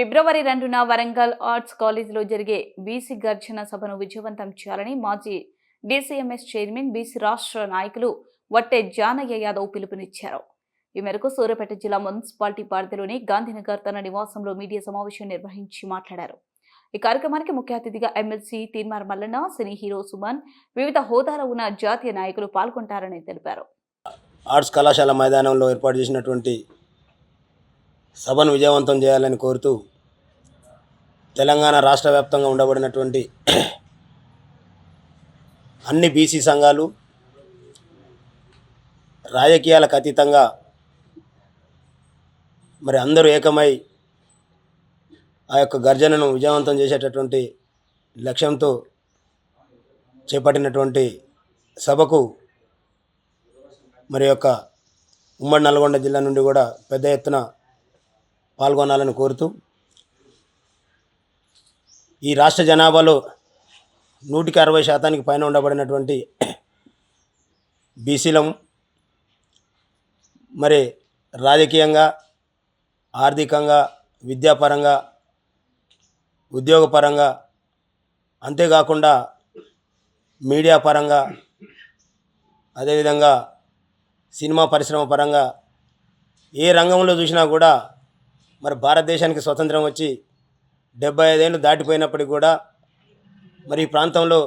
ఫిబ్రవరి రెండున వరంగల్ ఆర్ట్స్ కాలేజీలో జరిగే బీసీ గర్జన సభను విజయవంతం చేయాలని మాజీ డీసీఎంఎస్ చైర్మన్ బీసీ రాష్ట్ర నాయకులు వట్టె జానయ్య యాదవ్ పిలుపునిచ్చారు. ఈ మేరకు సూర్యాపేట జిల్లా మున్సిపాలిటీ పరిధిలోని గాంధీనగర్ తన నివాసంలో మీడియా సమావేశం నిర్వహించి మాట్లాడారు. ఈ కార్యక్రమానికి ముఖ్య అతిథిగా MLC Teenmaar Mallanna cine hero Suman వివిధ హోదాలో ఉన్న జాతీయ నాయకులు పాల్గొంటారని తెలిపారు. ఆర్ట్స్ కళాశాల మైదానంలో ఏర్పాటు చేసినటువంటి సభను విజయవంతం చేయాలని కోరుతూ తెలంగాణ రాష్ట్ర వ్యాప్తంగా ఉండబడినటువంటి అన్ని బీసీ సంఘాలు రాజకీయాలకు అతీతంగా మరి అందరూ ఏకమై ఆ యొక్క గర్జనను విజయవంతం చేసేటటువంటి లక్ష్యంతో చేపట్టినటువంటి సభకు మరి యొక్క ఉమ్మడి నల్గొండ జిల్లా నుండి కూడా పెద్ద ఎత్తున పాల్గొనాలని కోరుతూ ఈ రాష్ట్ర జనాభాలో నూటికి అరవై శాతానికి పైన ఉండబడినటువంటి బీసీలం మరి రాజకీయంగా ఆర్థికంగా విద్యాపరంగా ఉద్యోగపరంగా అంతేకాకుండా మీడియా పరంగా అదేవిధంగా సినిమా పరిశ్రమ పరంగా ఏ రంగంలో చూసినా కూడా మరి భారతదేశానికి స్వతంత్రం వచ్చి డెబ్బై ఐదేళ్ళు దాటిపోయినప్పటికీ కూడా మరి ఈ ప్రాంతంలో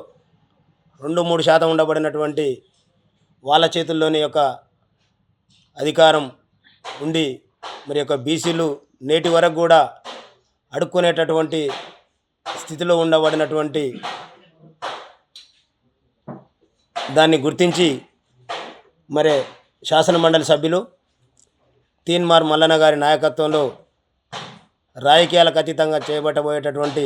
రెండు మూడు శాతం ఉండబడినటువంటి వాళ్ళ చేతుల్లోని యొక్క అధికారం ఉండి మరి యొక్క బీసీలు నేటి వరకు కూడా అడుక్కునేటటువంటి స్థితిలో ఉండబడినటువంటి దాన్ని గుర్తించి మరి శాసన మండలి సభ్యులు తీన్మార్ మల్లన్న గారి నాయకత్వంలో రాజకీయాలకు అతీతంగా చేపట్టబోయేటటువంటి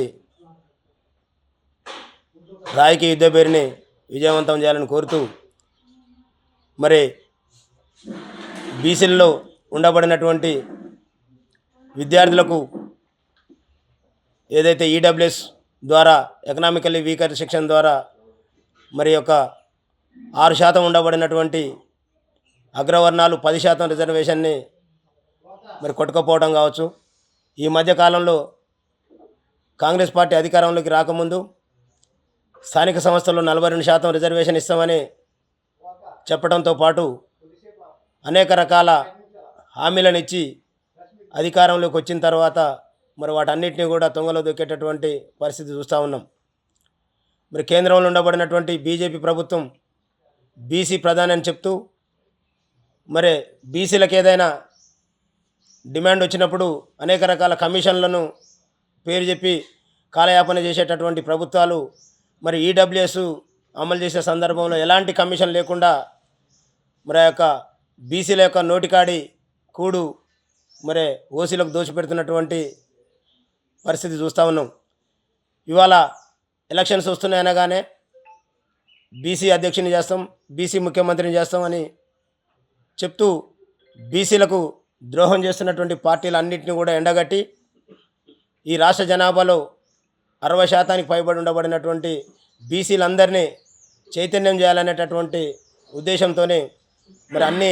రాజకీయ యుద్ధ పేరుని విజయవంతం చేయాలని కోరుతూ మరి బీసీల్లో ఉండబడినటువంటి విద్యార్థులకు ఏదైతే ఈడబ్ల్యూఎస్ ద్వారా ఎకనామికల్లీ వీకర్ సెక్షన్ ద్వారా మరి యొక్క ఆరు శాతం ఉండబడినటువంటి అగ్రవర్ణాలు పది శాతం రిజర్వేషన్ని మరి కొట్టుకపోవడం కావచ్చు. ఈ మధ్యకాలంలో కాంగ్రెస్ పార్టీ అధికారంలోకి రాకముందు స్థానిక సంస్థల్లో నలభై రెండు శాతం రిజర్వేషన్ ఇస్తామని చెప్పడంతో పాటు అనేక రకాల హామీలను ఇచ్చి అధికారంలోకి వచ్చిన తర్వాత మరి వాటన్నిటిని కూడా తొంగలో దొక్కేటటువంటి పరిస్థితి చూస్తూ ఉన్నాం. మరి కేంద్రంలో ఉండబడినటువంటి బీజేపీ ప్రభుత్వం బీసీ ప్రధాని అని చెప్తూ మరి బీసీలకు ఏదైనా డిమాండ్ వచ్చినప్పుడు అనేక రకాల కమిషన్లను పేరు చెప్పి కాలయాపన చేసేటటువంటి ప్రభుత్వాలు మరి ఈడబ్ల్యూఎస్ అమలు చేసే సందర్భంలో ఎలాంటి కమిషన్ లేకుండా మరి యొక్క బీసీల యొక్క నోటికాడి కూడు మరి ఓసీలకు దోచిపెడుతున్నటువంటి పరిస్థితి చూస్తూ ఉన్నాం. ఇవాళ ఎలక్షన్స్ వస్తున్నాయి అనగానే బీసీ అధ్యక్షుని చేస్తాం బీసీ ముఖ్యమంత్రిని చేస్తామని చెప్తూ బీసీలకు ద్రోహం చేస్తున్నటువంటి పార్టీలన్నింటినీ కూడా ఎండగట్టి ఈ రాష్ట్ర జనాభాలో అరవై శాతానికి పైబడి ఉండబడినటువంటి బీసీలందరినీ చైతన్యం చేయాలనేటటువంటి ఉద్దేశంతోనే మరి అన్ని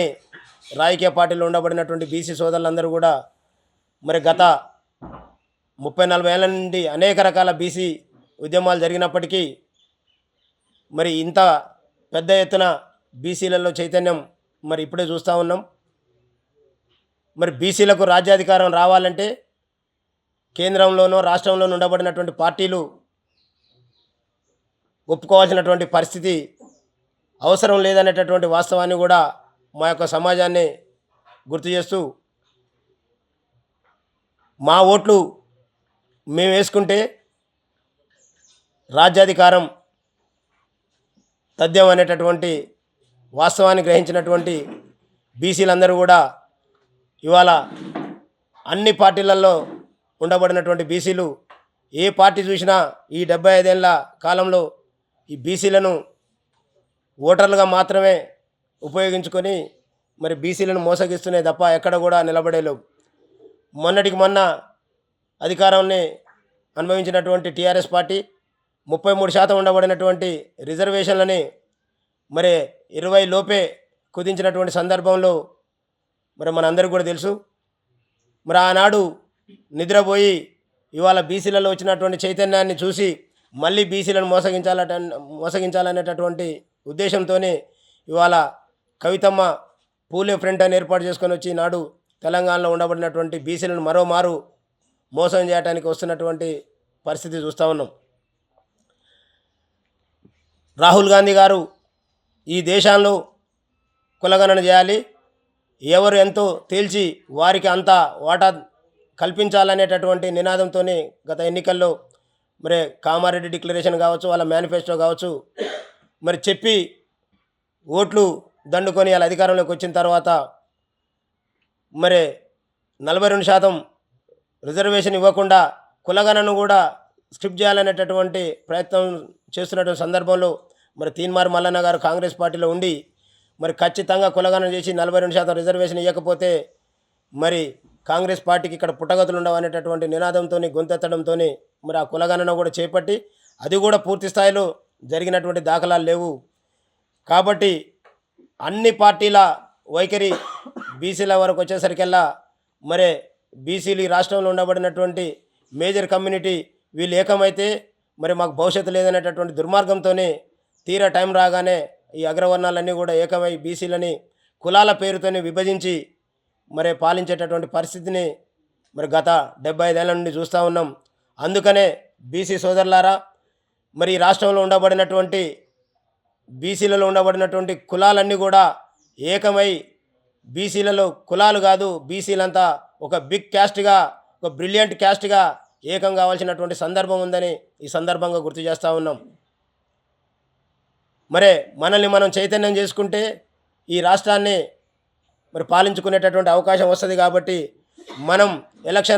రాజకీయ పార్టీలు ఉండబడినటువంటి బీసీ సోదరులందరూ కూడా మరి గత ముప్పై నలభై ఏళ్ళ నుండి అనేక రకాల బీసీ ఉద్యమాలు జరిగినప్పటికీ మరి ఇంత పెద్ద ఎత్తున బీసీలలో చైతన్యం మరి ఇప్పుడే చూస్తూ ఉన్నాం. మరి బీసీలకు రాజ్యాధికారం రావాలంటే కేంద్రంలోనో రాష్ట్రంలోనూ ఉండబడినటువంటి పార్టీలు ఒప్పుకోవాల్సినటువంటి పరిస్థితి అవసరం లేదనేటటువంటి వాస్తవాన్ని కూడా మా యొక్క సమాజాన్ని గుర్తు చేస్తూ మా ఓట్లు మేము వేసుకుంటే రాజ్యాధికారం తథ్యం అనేటటువంటి వాస్తవాన్ని గ్రహించినటువంటి బీసీలందరూ కూడా ఇవాళ అన్ని పార్టీలలో ఉండబడినటువంటి బీసీలు ఏ పార్టీ చూసినా ఈ డెబ్బై ఐదేళ్ళ కాలంలో ఈ బీసీలను ఓటర్లుగా మాత్రమే ఉపయోగించుకొని మరి బీసీలను మోసగిస్తున్నాయి తప్ప ఎక్కడ కూడా నిలబడేలేవు మొన్నటికి మొన్న అధికారాన్ని అనుభవించినటువంటి టీఆర్ఎస్ పార్టీ ముప్పై మూడు శాతం ఉండబడినటువంటి రిజర్వేషన్లని మరి ఇరవై లోపే కుదించినటువంటి సందర్భంలో మరి మనందరికీ కూడా తెలుసు. మరి ఆనాడు నిద్రపోయి ఇవాళ బీసీలలో వచ్చినటువంటి చైతన్యాన్ని చూసి మళ్ళీ బీసీలను మోసగించాలట మోసగించాలనేటటువంటి ఉద్దేశంతోనే ఇవాళ కవితమ్మ పూలే ఫ్రంట్ అని ఏర్పాటు చేసుకొని వచ్చి నాడు తెలంగాణలో ఉండబడినటువంటి బీసీలను మరోమారు మోసం చేయడానికి వస్తున్నటువంటి పరిస్థితి చూస్తూ ఉన్నాం. రాహుల్ గాంధీ గారు ఈ దేశంలో కులగణన చేయాలి ఎవరు ఎంతో తేల్చి వారికి అంత వాటా కల్పించాలనేటటువంటి నినాదంతోనే గత ఎన్నికల్లో మరి కామారెడ్డి డిక్లరేషన్ కావచ్చు వాళ్ళ మేనిఫెస్టో కావచ్చు మరి చెప్పి ఓట్లు దండుకొని వాళ్ళ అధికారంలోకి వచ్చిన తర్వాత మరి నలభై రెండు శాతం రిజర్వేషన్ ఇవ్వకుండా కులగణను కూడా స్క్రిప్ట్ చేయాలనేటటువంటి ప్రయత్నం చేస్తున్నటువంటి సందర్భంలో మరి తీన్మార్ మల్లన్న గారు కాంగ్రెస్ పార్టీలో ఉండి మరి ఖచ్చితంగా కులగణన చేసి నలభై రెండు శాతం రిజర్వేషన్ ఇవ్వకపోతే మరి కాంగ్రెస్ పార్టీకి ఇక్కడ పుట్టగతులు ఉండవు అనేటటువంటి నినాదంతో గొంతెత్తడంతో మరి ఆ కులగణన కూడా చేపట్టి అది కూడా పూర్తి స్థాయిలో జరిగినటువంటి దాఖలాలు లేవు. కాబట్టి అన్ని పార్టీల వైఖరి బీసీల వరకు వచ్చేసరికల్లా మరి బీసీలు ఈ రాష్ట్రంలో ఉండబడినటువంటి మేజర్ కమ్యూనిటీ వీళ్ళు ఏకమైతే మరి మాకు భవిష్యత్తు లేదనేటటువంటి దుర్మార్గంతోనే తీరా టైం రాగానే ఈ అగ్రవర్ణాలన్నీ కూడా ఏకమై బీసీలని కులాల పేరుతోనే విభజించి మరి పాలించేటటువంటి పరిస్థితిని మరి గత డెబ్బై ఐదేళ్ళ నుండి చూస్తూ ఉన్నాం. అందుకనే బీసీ సోదరులారా మరి ఈ రాష్ట్రంలో ఉండబడినటువంటి బీసీలలో ఉండబడినటువంటి కులాలన్నీ కూడా ఏకమై బీసీలలో కులాలు కాదు బీసీలంతా ఒక బిగ్ క్యాస్ట్గా ఒక బ్రిలియంట్ క్యాస్ట్గా ఏకం కావాల్సినటువంటి సందర్భం ఉందని ఈ సందర్భంగా గుర్తు చేస్తూ ఉన్నాం. మరే మనల్ని మనం చైతన్యం చేసుకుంటే ఈ రాష్ట్రాన్ని మరి పాలించుకునేటటువంటి అవకాశం వస్తుంది కాబట్టి మనం ఎలక్షన్